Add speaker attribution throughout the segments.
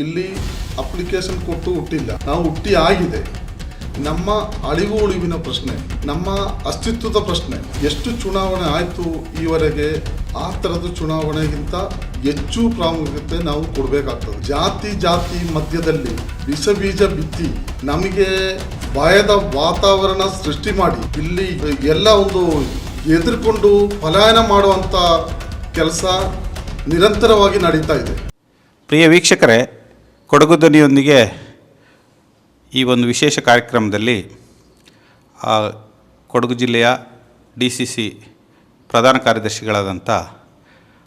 Speaker 1: ಇಲ್ಲಿ ಅಪ್ಲಿಕೇಶನ್ ಕೊಟ್ಟು ಹುಟ್ಟಿಲ್ಲ. ನಾವು ಹುಟ್ಟಿ ಆಗಿದೆ. ನಮ್ಮ ಅಳಿವು ಉಳಿವಿನ ಪ್ರಶ್ನೆ, ನಮ್ಮ ಅಸ್ತಿತ್ವದ ಪ್ರಶ್ನೆ, ಎಷ್ಟು ಚುನಾವಣೆ ಆಯಿತು ಈವರೆಗೆ, ಆ ಥರದ ಚುನಾವಣೆಗಿಂತ ಹೆಚ್ಚು ಪ್ರಾಮುಖ್ಯತೆ ನಾವು ಕೊಡಬೇಕಾಗ್ತದೆ. ಜಾತಿ ಜಾತಿ ಮಧ್ಯದಲ್ಲಿ ವಿಷ, ಬೀಜ ಬಿತ್ತಿ ನಮಗೆ ಭಯದ ವಾತಾವರಣ ಸೃಷ್ಟಿ ಮಾಡಿ, ಇಲ್ಲಿ ಎಲ್ಲ ಒಂದು ಎದುರ್ಕೊಂಡು ಪಲಾಯನ ಮಾಡುವಂಥ ಕೆಲಸ ನಿರಂತರವಾಗಿ ನಡೀತಾ ಇದೆ.
Speaker 2: ಪ್ರಿಯ ವೀಕ್ಷಕರೇ ಕೊಡಗು ಧ್ವನಿಯೊಂದಿಗೆ ಈ ಒಂದು ವಿಶೇಷ ಕಾರ್ಯಕ್ರಮದಲ್ಲಿ ಕೊಡಗು ಜಿಲ್ಲೆಯ ಡಿ ಸಿ ಸಿ ಪ್ರಧಾನ ಕಾರ್ಯದರ್ಶಿಗಳಾದಂಥ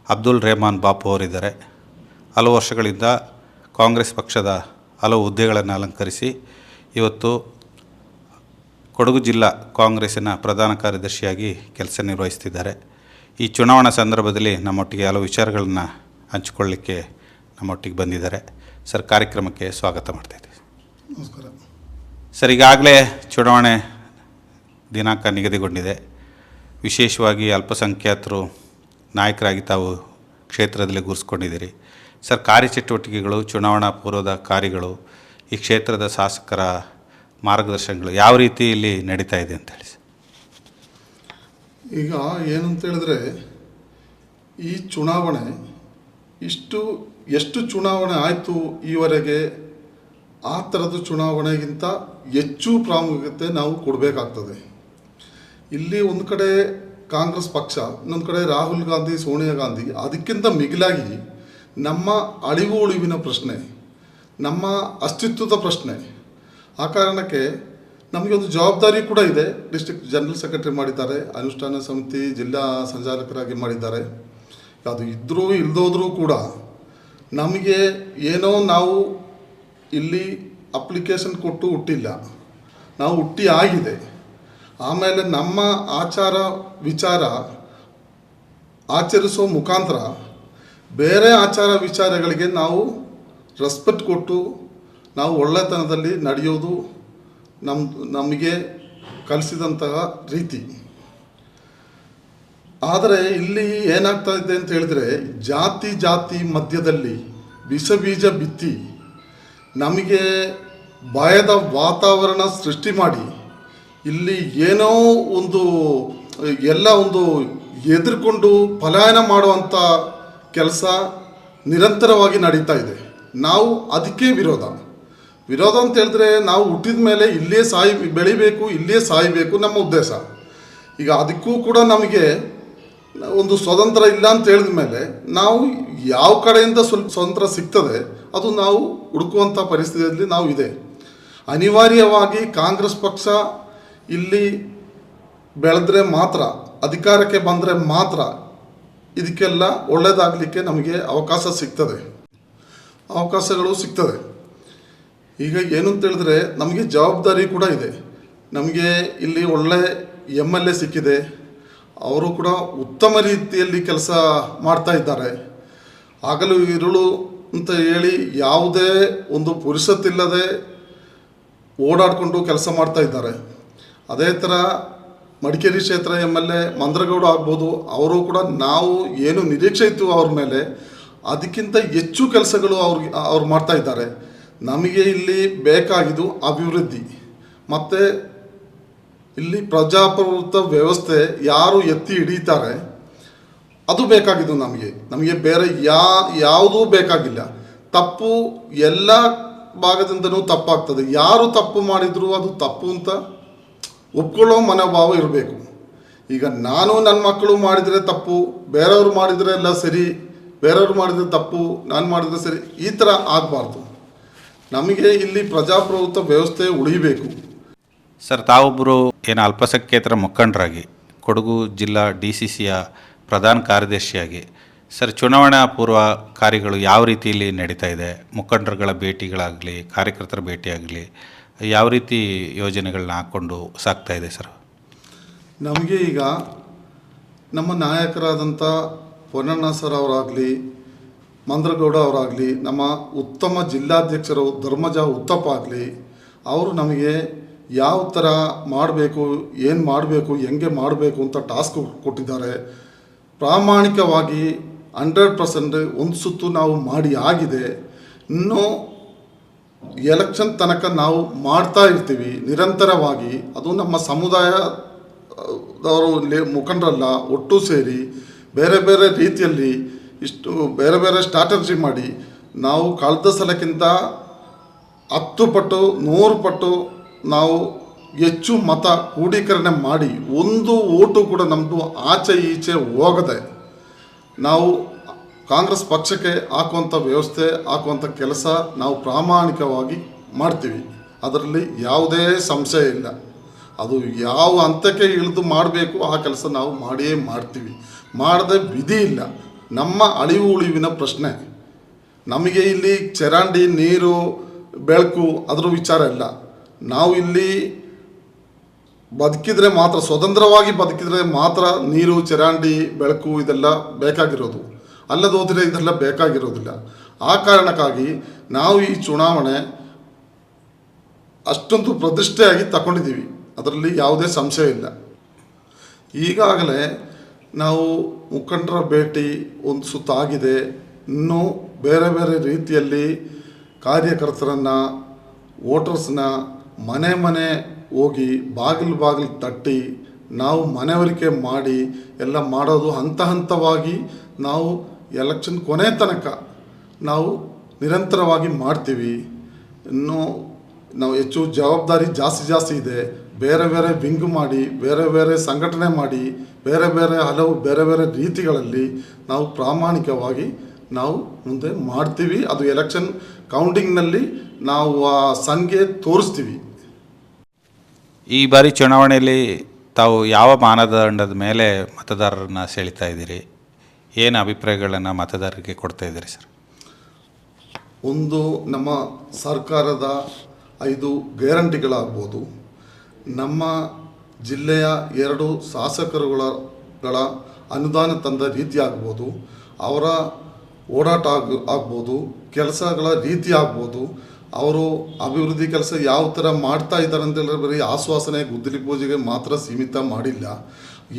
Speaker 2: ಅಬ್ದುಲ್ ರೆಹಮಾನ್ ಬಾಪು ಅವರಿದ್ದಾರೆ. ಹಲವು ವರ್ಷಗಳಿಂದ ಕಾಂಗ್ರೆಸ್ ಪಕ್ಷದ ಹಲವು ಹುದ್ದೆಗಳನ್ನು ಅಲಂಕರಿಸಿ ಇವತ್ತು ಕೊಡಗು ಜಿಲ್ಲಾ ಕಾಂಗ್ರೆಸ್ಸಿನ ಪ್ರಧಾನ ಕಾರ್ಯದರ್ಶಿಯಾಗಿ ಕೆಲಸ ನಿರ್ವಹಿಸ್ತಿದ್ದಾರೆ. ಈ ಚುನಾವಣಾ ಸಂದರ್ಭದಲ್ಲಿ ನಮ್ಮೊಟ್ಟಿಗೆ ಹಲವು ವಿಚಾರಗಳನ್ನು ಹಂಚಿಕೊಳ್ಳಿಕ್ಕೆ ನಮ್ಮೊಟ್ಟಿಗೆ ಬಂದಿದ್ದಾರೆ. ಸರ್ ಕಾರ್ಯಕ್ರಮಕ್ಕೆ ಸ್ವಾಗತ ಮಾಡ್ತಾಯಿದ್ದೀವಿ
Speaker 1: ನಮಸ್ಕಾರ.
Speaker 2: ಸರ್ ಈಗಾಗಲೇ ಚುನಾವಣೆ ದಿನಾಂಕ ನಿಗದಿಗೊಂಡಿದೆ. ವಿಶೇಷವಾಗಿ ಅಲ್ಪಸಂಖ್ಯಾತರು ನಾಯಕರಾಗಿ ತಾವು ಕ್ಷೇತ್ರದಲ್ಲಿ ಗುರುಸ್ಕೊಂಡಿದ್ದೀರಿ ಸರ್ ಕಾರ್ಯಚಟುವಟಿಕೆಗಳು ಚುನಾವಣಾ ಪೂರ್ವದ ಕಾರ್ಯಗಳು ಈ ಕ್ಷೇತ್ರದ ಶಾಸಕರ ಮಾರ್ಗದರ್ಶನಗಳು ಯಾವ ರೀತಿ ಇಲ್ಲಿ ನಡೀತಾ ಇದೆ ಅಂತ ಹೇಳಿ ಸರ್?
Speaker 1: ಈಗ ಏನಂತ ಹೇಳಿದ್ರೆ ಈ ಚುನಾವಣೆ ಇಷ್ಟು ಎಷ್ಟು ಚುನಾವಣೆ ಆಯಿತು ಈವರೆಗೆ, ಆ ಥರದ ಚುನಾವಣೆಗಿಂತ ಹೆಚ್ಚು ಪ್ರಾಮುಖ್ಯತೆ ನಾವು ಕೊಡಬೇಕಾಗ್ತದೆ. ಇಲ್ಲಿ ಒಂದು ಕಡೆ ಕಾಂಗ್ರೆಸ್ ಪಕ್ಷ, ಇನ್ನೊಂದು ಕಡೆ ರಾಹುಲ್ ಗಾಂಧಿ, ಸೋನಿಯಾ ಗಾಂಧಿ, ಅದಕ್ಕಿಂತ ಮಿಗಿಲಾಗಿ ನಮ್ಮ ಅಳಿವು ಉಳಿವಿನ ಪ್ರಶ್ನೆ, ನಮ್ಮ ಅಸ್ತಿತ್ವದ ಪ್ರಶ್ನೆ. ಆ ಕಾರಣಕ್ಕೆ ನಮಗೆ ಒಂದು ಜವಾಬ್ದಾರಿ ಕೂಡ ಇದೆ. ಡಿಸ್ಟ್ರಿಕ್ಟ್ ಜನರಲ್ ಸೆಕ್ರೆಟರಿ ಮಾಡಿದ್ದಾರೆ, ಅನುಷ್ಠಾನ ಸಮಿತಿ ಜಿಲ್ಲಾ ಸಂಚಾಲಕರಾಗಿ ಮಾಡಿದ್ದಾರೆ. ಅದು ಇದ್ದರೂ ಇಲ್ಲದೋದ್ರೂ ಕೂಡ ನಮಗೆ ಏನೋ ನಾವು ಇಲ್ಲಿ ಅಪ್ಲಿಕೇಶನ್ ಕೊಟ್ಟು ಹುಟ್ಟಿಲ್ಲ. ನಾವು ಹುಟ್ಟಿ ಆಗಿದೆ. ಆಮೇಲೆ ನಮ್ಮ ಆಚಾರ ವಿಚಾರ ಆಚರಿಸೋ ಮುಖಾಂತರ ಬೇರೆ ಆಚಾರ ವಿಚಾರಗಳಿಗೆ ನಾವು ರೆಸ್ಪೆಕ್ಟ್ ಕೊಟ್ಟು ನಾವು ಒಳ್ಳೆತನದಲ್ಲಿ ನಡೆಯೋದು ನಮ್ಮ ನಮಗೆ ಕಲಿಸಿದಂತಹ ರೀತಿ. ಆದರೆ ಇಲ್ಲಿ ಏನಾಗ್ತಾ ಇದೆ ಅಂತ ಹೇಳಿದ್ರೆ ಜಾತಿ ಜಾತಿ ಮಧ್ಯದಲ್ಲಿ ವಿಷ ಬೀಜ ಬಿತ್ತಿ ನಮಗೆ ಭಯದ ವಾತಾವರಣ ಸೃಷ್ಟಿ ಮಾಡಿ ಇಲ್ಲಿ ಏನೋ ಒಂದು, ಎಲ್ಲ ಒಂದು ಎದುರುಕೊಂಡು ಪಲಾಯನ ಮಾಡುವಂಥ ಕೆಲಸ ನಿರಂತರವಾಗಿ ನಡೀತಾ ಇದೆ. ನಾವು ಅದಕ್ಕೆ ವಿರೋಧ. ವಿರೋಧ ಅಂತ ಹೇಳಿದ್ರೆ ನಾವು ಹುಟ್ಟಿದ ಮೇಲೆ ಇಲ್ಲೇ ಸಾಯಿ ಬೆಳಿಬೇಕು ಇಲ್ಲೇ ಸಾಯಬೇಕು ನಮ್ಮ ಉದ್ದೇಶ. ಈಗ ಅದಕ್ಕೂ ಕೂಡ ನಮಗೆ ಒಂದು ಸ್ವತಂತ್ರ ಇಲ್ಲ ಅಂತ ಹೇಳಿದ ಮೇಲೆ ನಾವು ಯಾವ ಕಡೆಯಿಂದ ಸ್ವಲ್ಪ ಸ್ವತಂತ್ರ ಸಿಗ್ತದೆ ಅದು ನಾವು ಹುಡುಕುವಂಥ ಪರಿಸ್ಥಿತಿಯಲ್ಲಿ ನಾವು ಇದೆ. ಅನಿವಾರ್ಯವಾಗಿ ಕಾಂಗ್ರೆಸ್ ಪಕ್ಷ ಇಲ್ಲಿ ಬೆಳೆದ್ರೆ ಮಾತ್ರ, ಅಧಿಕಾರಕ್ಕೆ ಬಂದರೆ ಮಾತ್ರ ಇದಕ್ಕೆಲ್ಲ ಒಳ್ಳೆಯದಾಗಲಿಕ್ಕೆ ನಮಗೆ ಅವಕಾಶ ಸಿಗ್ತದೆ. ಅವಕಾಶಗಳು ಸಿಗ್ತದೆ. ಈಗ ಏನು ಅಂತ ಹೇಳಿದ್ರೆ ನಮಗೆ ಜವಾಬ್ದಾರಿ ಕೂಡ ಇದೆ. ನಮಗೆ ಇಲ್ಲಿ ಒಳ್ಳೆ ಎಂ ಎಲ್ ಎ ಸಿಕ್ಕಿದೆ. ಅವರು ಕೂಡ ಉತ್ತಮ ರೀತಿಯಲ್ಲಿ ಕೆಲಸ ಮಾಡ್ತಾ ಇದ್ದಾರೆ. ಹಗಲು ಇರುಳು ಅಂತ ಹೇಳಿ ಯಾವುದೇ ಒಂದು ಪುರುಷತ್ತಿಲ್ಲದೆ ಓಡಾಡಿಕೊಂಡು ಕೆಲಸ ಮಾಡ್ತಾ ಇದ್ದಾರೆ. ಅದೇ ಥರ ಮಡಿಕೇರಿ ಕ್ಷೇತ್ರ ಎಂ ಎಲ್ ಎ ಮಂದ್ರಗೌಡ ಆಗ್ಬೋದು, ಅವರು ಕೂಡ ನಾವು ಏನು ನಿರೀಕ್ಷೆ ಇತ್ತು ಅವ್ರ ಮೇಲೆ, ಅದಕ್ಕಿಂತ ಹೆಚ್ಚು ಕೆಲಸಗಳು ಅವ್ರಿಗೆ ಅವ್ರು ಮಾಡ್ತಾ ಇದ್ದಾರೆ. ನಮಗೆ ಇಲ್ಲಿ ಬೇಕಾಗಿದ್ದು ಅಭಿವೃದ್ಧಿ. ಮತ್ತು ಇಲ್ಲಿ ಪ್ರಜಾಪ್ರಭುತ್ವ ವ್ಯವಸ್ಥೆ ಯಾರು ಎತ್ತಿ ಹಿಡಿತಾರೆ, ಅದು ಬೇಕಾಗಿದ್ದು ನಮಗೆ. ನಮಗೆ ಬೇರೆ ಯಾ, ಯಾವುದೂ ಬೇಕಾಗಿಲ್ಲ. ತಪ್ಪು ಎಲ್ಲ ಭಾಗದಿಂದನೂ ತಪ್ಪಾಗ್ತದೆ. ಯಾರು ತಪ್ಪು ಮಾಡಿದ್ರು ಅದು ತಪ್ಪು ಅಂತ ಒಪ್ಕೊಳ್ಳೋ ಮನೋಭಾವ ಇರಬೇಕು. ಈಗ ನಾನು ನನ್ನ ಮಕ್ಕಳು ಮಾಡಿದರೆ ತಪ್ಪು, ಬೇರೆಯವ್ರು ಮಾಡಿದರೆ ಎಲ್ಲ ಸರಿ, ಬೇರೆಯವ್ರು ಮಾಡಿದರೆ ತಪ್ಪು, ನಾನು ಮಾಡಿದರೆ ಸರಿ, ಈ ಥರ ಆಗಬಾರ್ದು. ನಮಗೆ ಇಲ್ಲಿ ಪ್ರಜಾಪ್ರಭುತ್ವ ವ್ಯವಸ್ಥೆ ಉಳಿಬೇಕು.
Speaker 2: ಸರ್ ತಾವೊಬ್ಬರು ಏನು ಅಲ್ಪಸಂಖ್ಯಾತರ ಮುಖಂಡರಾಗಿ, ಕೊಡಗು ಜಿಲ್ಲಾ ಡಿ ಸಿ ಸಿಯ ಪ್ರಧಾನ ಕಾರ್ಯದರ್ಶಿಯಾಗಿ, ಸರ್, ಚುನಾವಣಾ ಪೂರ್ವ ಕಾರ್ಯಗಳು ಯಾವ ರೀತಿಯಲ್ಲಿ ನಡೀತಾ ಇದೆ? ಮುಖಂಡರುಗಳ ಭೇಟಿಗಳಾಗಲಿ, ಕಾರ್ಯಕರ್ತರ ಭೇಟಿಯಾಗಲಿ, ಯಾವ ರೀತಿ ಯೋಜನೆಗಳನ್ನ ಹಾಕ್ಕೊಂಡು ಸಾಕ್ತಾ ಇದೆ ಸರ್?
Speaker 1: ನಮಗೆ ಈಗ ನಮ್ಮ ನಾಯಕರಾದಂಥ ಪೊನ್ನಣ್ಣ ಸರ್ ಅವರಾಗಲಿ, ಮಂದ್ರಗೌಡ ಅವರಾಗಲಿ, ನಮ್ಮ ಉತ್ತಮ ಜಿಲ್ಲಾಧ್ಯಕ್ಷರು ಧರ್ಮಜ ಉತ್ತಪ್ಪ ಆಗಲಿ, ಅವರು ನಮಗೆ ಯಾವ ಥರ ಮಾಡಬೇಕು, ಏನು ಮಾಡಬೇಕು, ಹೆಂಗೆ ಮಾಡಬೇಕು ಅಂತ ಟಾಸ್ಕ್ ಕೊಟ್ಟಿದ್ದಾರೆ. ಪ್ರಾಮಾಣಿಕವಾಗಿ ಹಂಡ್ರೆಡ್ ಪರ್ಸೆಂಟ್ ಒಂದು ಸುತ್ತು ನಾವು ಮಾಡಿ ಆಗಿದೆ. ಇನ್ನೂ ಎಲೆಕ್ಷನ್ ತನಕ ನಾವು ಮಾಡ್ತಾ ಇರ್ತೀವಿ. ನಿರಂತರವಾಗಿ ಅದು ನಮ್ಮ ಸಮುದಾಯದವರು ಮುಖಂಡರಲ್ಲ, ಒಟ್ಟು ಸೇರಿ ಬೇರೆ ಬೇರೆ ರೀತಿಯಲ್ಲಿ ಇಷ್ಟು ಬೇರೆ ಬೇರೆ ಸ್ಟ್ರಾಟಜಿ ಮಾಡಿ ನಾವು ಕಳೆದ ಸಲಕ್ಕಿಂತ ಹತ್ತು ಪಟ್ಟು, ನೂರು ಪಟ್ಟು ನಾವು ಹೆಚ್ಚು ಮತ ಕ್ರೋಢೀಕರಣ ಮಾಡಿ ಒಂದು ಓಟು ಕೂಡ ನಮ್ಮದು ಆಚೆ ಈಚೆ ಹೋಗದೆ ನಾವು ಕಾಂಗ್ರೆಸ್ ಪಕ್ಷಕ್ಕೆ ಹಾಕುವಂಥ ವ್ಯವಸ್ಥೆ, ಹಾಕುವಂಥ ಕೆಲಸ ನಾವು ಪ್ರಾಮಾಣಿಕವಾಗಿ ಮಾಡ್ತೀವಿ. ಅದರಲ್ಲಿ ಯಾವುದೇ ಸಂಶಯ ಇಲ್ಲ. ಅದು ಯಾವ ಹಂತಕ್ಕೆ ಇಳಿದು ಮಾಡಬೇಕು ಆ ಕೆಲಸ ನಾವು ಮಾಡಿಯೇ ಮಾಡ್ತೀವಿ. ಮಾಡದೆ ವಿಧಿ ಇಲ್ಲ. ನಮ್ಮ ಅಳಿವು ಉಳಿವಿನ ಪ್ರಶ್ನೆ. ನಮಗೆ ಇಲ್ಲಿ ಚರಂಡಿ, ನೀರು, ಬೆಳಕು ಅದರ ವಿಚಾರ ಇಲ್ಲ. ನಾವು ಇಲ್ಲಿ ಬದುಕಿದರೆ ಮಾತ್ರ, ಸ್ವತಂತ್ರವಾಗಿ ಬದುಕಿದರೆ ಮಾತ್ರ ನೀರು, ಚರಾಂಡಿ, ಬೆಳಕು ಇದೆಲ್ಲ ಬೇಕಾಗಿರೋದು. ಅಲ್ಲದೋದರೆ ಇದೆಲ್ಲ ಬೇಕಾಗಿರೋದಿಲ್ಲ. ಆ ಕಾರಣಕ್ಕಾಗಿ ನಾವು ಈ ಚುನಾವಣೆ ಅಷ್ಟೊಂದು ಪ್ರತಿಷ್ಠೆಯಾಗಿ ತಗೊಂಡಿದ್ದೀವಿ ಅದರಲ್ಲಿ ಯಾವುದೇ ಸಂಶಯ ಇಲ್ಲ. ಈಗಾಗಲೇ ನಾವು ಮುಖಂಡರ ಭೇಟಿ ಒಂದು ಸುತ್ತಾಗಿದೆ. ಇನ್ನೂ ಬೇರೆ ಬೇರೆ ರೀತಿಯಲ್ಲಿ ಕಾರ್ಯಕರ್ತರನ್ನು, ವೋಟರ್ಸ್ನ ಮನೆ ಮನೆ ಹೋಗಿ ಬಾಗಿಲು ಬಾಗಿಲು ತಟ್ಟಿ ನಾವು ಮನವರಿಕೆ ಮಾಡಿ ಎಲ್ಲ ಮಾಡೋದು ಹಂತ ಹಂತವಾಗಿ ನಾವು ಎಲೆಕ್ಷನ್ ಕೊನೆ ತನಕ ನಾವು ನಿರಂತರವಾಗಿ ಮಾಡ್ತೀವಿ. ಇನ್ನು ನಾವು ಹೆಚ್ಚು ಜವಾಬ್ದಾರಿ ಜಾಸ್ತಿ ಜಾಸ್ತಿ ಇದೆ. ಬೇರೆ ಬೇರೆ ವಿಂಗ್ ಮಾಡಿ, ಬೇರೆ ಬೇರೆ ಸಂಘಟನೆ ಮಾಡಿ, ಬೇರೆ ಬೇರೆ ಹಲವು ಬೇರೆ ಬೇರೆ ರೀತಿಗಳಲ್ಲಿ ನಾವು ಪ್ರಾಮಾಣಿಕವಾಗಿ ನಾವು ಮುಂದೆ ಮಾಡ್ತೀವಿ. ಅದು ಎಲೆಕ್ಷನ್ ಕೌಂಟಿಂಗ್ನಲ್ಲಿ ನಾವು ಆ ಸಂಖ್ಯೆ ತೋರಿಸ್ತೀವಿ.
Speaker 2: ಈ ಬಾರಿ ಚುನಾವಣೆಯಲ್ಲಿ ತಾವು ಯಾವ ಮಾನದಂಡದ ಮೇಲೆ ಮತದಾರರನ್ನ ಸೆಳೀತಾ ಇದ್ದೀರಿ? ಏನು ಅಭಿಪ್ರಾಯಗಳನ್ನು ಮತದಾರರಿಗೆ ಕೊಡ್ತಾ ಇದ್ದೀರಿ ಸರ್?
Speaker 1: ಒಂದು ನಮ್ಮ ಸರ್ಕಾರದ ಐದು ಗ್ಯಾರಂಟಿಗಳಾಗ್ಬೋದು. ನಮ್ಮ ಜಿಲ್ಲೆಯ ಎರಡು ಶಾಸಕರುಗಳ ಅನುದಾನ ತಂದ ರೀತಿ ಆಗ್ಬೋದು ಅವರ ಓಡಾಟ ಆಗ, ಆಗ್ಬೋದು, ಕೆಲಸಗಳ ರೀತಿ ಆಗ್ಬೋದು, ಅವರು ಅಭಿವೃದ್ಧಿ ಕೆಲಸ ಯಾವ ಥರ ಮಾಡ್ತಾ ಇದ್ದಾರೆ ಅಂತೇಳಿದ್ರೆ ಬರೀ ಆಶ್ವಾಸನೆ, ಗುದ್ದಲಿ ಪೂಜೆಗೆ ಮಾತ್ರ ಸೀಮಿತ ಮಾಡಿಲ್ಲ.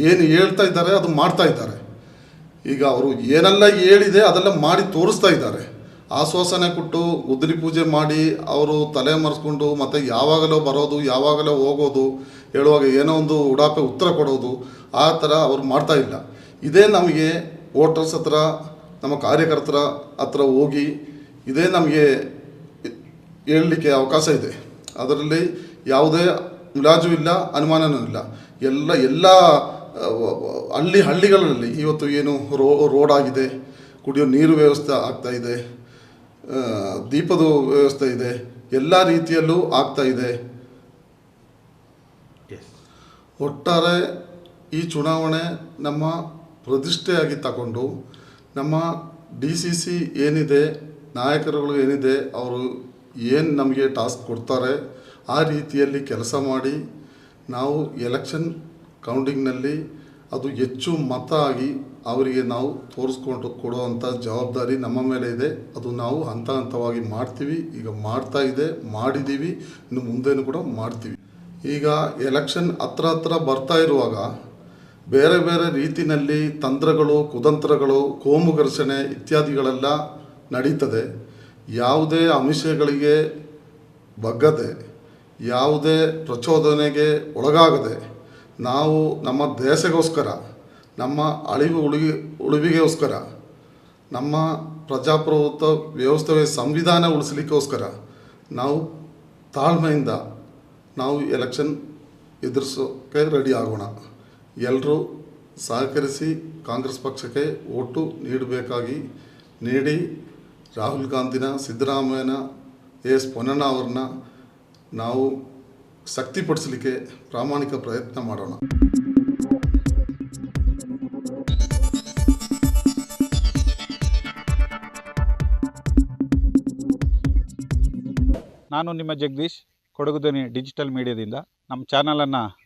Speaker 1: ಏನು ಹೇಳ್ತಾ ಇದ್ದಾರೆ ಅದು ಮಾಡ್ತಾ ಇದ್ದಾರೆ. ಈಗ ಅವರು ಏನೆಲ್ಲ ಹೇಳಿದೆ ಅದೆಲ್ಲ ಮಾಡಿ ತೋರಿಸ್ತಾ ಇದ್ದಾರೆ. ಆಶ್ವಾಸನೆ ಕೊಟ್ಟು ಉದ್ರಿ ಪೂಜೆ ಮಾಡಿ ಅವರು ತಲೆ ಮರೆಸ್ಕೊಂಡು ಮತ್ತು ಯಾವಾಗಲೋ ಬರೋದು, ಯಾವಾಗಲೋ ಹೋಗೋದು, ಹೇಳುವಾಗ ಏನೋ ಒಂದು ಉಡಾಪೆ ಉತ್ತರ ಕೊಡೋದು ಆ ಥರ ಅವ್ರು ಮಾಡ್ತಾ ಇಲ್ಲ. ಇದೇ ನಮಗೆ ವೋಟರ್ಸ್ ಹತ್ರ ನಮ್ಮ ಕಾರ್ಯಕರ್ತರ ಹತ್ರ ಹೋಗಿ ಇದೇ ನಮಗೆ ಹೇಳಲಿಕ್ಕೆ ಅವಕಾಶ ಇದೆ. ಅದರಲ್ಲಿ ಯಾವುದೇ ಮುಲಾಜು ಇಲ್ಲ ಅನುಮಾನನೂ ಇಲ್ಲ. ಎಲ್ಲ ಎಲ್ಲ ಹಳ್ಳಿ ಹಳ್ಳಿಗಳಲ್ಲಿ ಇವತ್ತು ಏನು ರೋ ರೋಡ್ ಆಗಿದೆ ಕುಡಿಯೋ ನೀರು ವ್ಯವಸ್ಥೆ ಆಗ್ತಾ ಇದೆ ದೀಪದ ವ್ಯವಸ್ಥೆ ಇದೆ ಎಲ್ಲ ರೀತಿಯಲ್ಲೂ ಆಗ್ತಾ ಇದೆ. ಒಟ್ಟಾರೆ ಈ ಚುನಾವಣೆ ನಮ್ಮ ಪ್ರತಿಷ್ಠೆಯಾಗಿ ತಗೊಂಡು ನಮ್ಮ ಡಿ ಸಿ ಸಿ ಏನಿದೆ, ನಾಯಕರುಗಳು ಏನಿದೆ, ಅವರು ಏನು ನಮಗೆ ಟಾಸ್ಕ್ ಕೊಡ್ತಾರೆ, ಆ ರೀತಿಯಲ್ಲಿ ಕೆಲಸ ಮಾಡಿ ನಾವು ಎಲೆಕ್ಷನ್ ಕೌಂಟಿಂಗ್ನಲ್ಲಿ ಅದು ಹೆಚ್ಚು ಮತ ಆಗಿ ಅವರಿಗೆ ನಾವು ತೋರಿಸ್ಕೊಂಡು ಕೊಡುವಂಥ ಜವಾಬ್ದಾರಿ ನಮ್ಮ ಮೇಲೆ ಇದೆ. ಅದು ನಾವು ಹಂತ ಹಂತವಾಗಿ ಮಾಡ್ತೀವಿ. ಈಗ ಮಾಡ್ತಾ ಇದೆ, ಮಾಡಿದ್ದೀವಿ, ಇನ್ನು ಮುಂದೇನು ಕೂಡ ಮಾಡ್ತೀವಿ. ಈಗ ಎಲೆಕ್ಷನ್ ಹತ್ರ ಹತ್ರ ಬರ್ತಾ ಇರುವಾಗ ಬೇರೆ ಬೇರೆ ರೀತಿಯಲ್ಲಿ ತಂತ್ರಗಳು, ಕುತಂತ್ರಗಳು, ಕೋಮು ಘರ್ಷಣೆ ಇತ್ಯಾದಿಗಳೆಲ್ಲ ನಡೀತದೆ. ಯಾವುದೇ ಅಂಶಗಳಿಗೆ ಬಗ್ಗದೆ, ಯಾವುದೇ ಪ್ರಚೋದನೆಗೆ ಒಳಗಾಗದೆ, ನಾವು ನಮ್ಮ ದೇಶಗೋಸ್ಕರ, ನಮ್ಮ ಅಳಿವು ಉಳಿವಿ ಉಳಿವಿಗೋಸ್ಕರ ನಮ್ಮ ಪ್ರಜಾಪ್ರಭುತ್ವ ವ್ಯವಸ್ಥೆ ಸಂವಿಧಾನ ಉಳಿಸಲಿಕ್ಕೋಸ್ಕರ ನಾವು ತಾಳ್ಮೆಯಿಂದ ನಾವು ಎಲೆಕ್ಷನ್ ಎದುರಿಸೋಕ್ಕೆ ರೆಡಿ ಆಗೋಣ. ಎಲ್ಲರೂ ಸಹಕರಿಸಿ ಕಾಂಗ್ರೆಸ್ ಪಕ್ಷಕ್ಕೆ ಓಟು ನೀಡಬೇಕಾಗಿ ನೀಡಿ ರಾಹುಲ್ ಗಾಂಧಿನ ಸಿದ್ದರಾಮಯ್ಯನ ಎಸ್ ಪೊನ್ನಣ್ಣ ಅವ್ರನ್ನ ನಾವು ಶಕ್ತಿಪಡಿಸಲಿಕ್ಕೆ ಪ್ರಾಮಾಣಿಕ ಪ್ರಯತ್ನ ಮಾಡೋಣ.
Speaker 2: ನಾನು ನಿಮ್ಮ ಜಗದೀಶ್ ಕೊಡಗುದನಿ ಡಿಜಿಟಲ್ ಮೀಡಿಯಾದಿಂದ. ನಮ್ಮ ಚಾನಲನ್ನು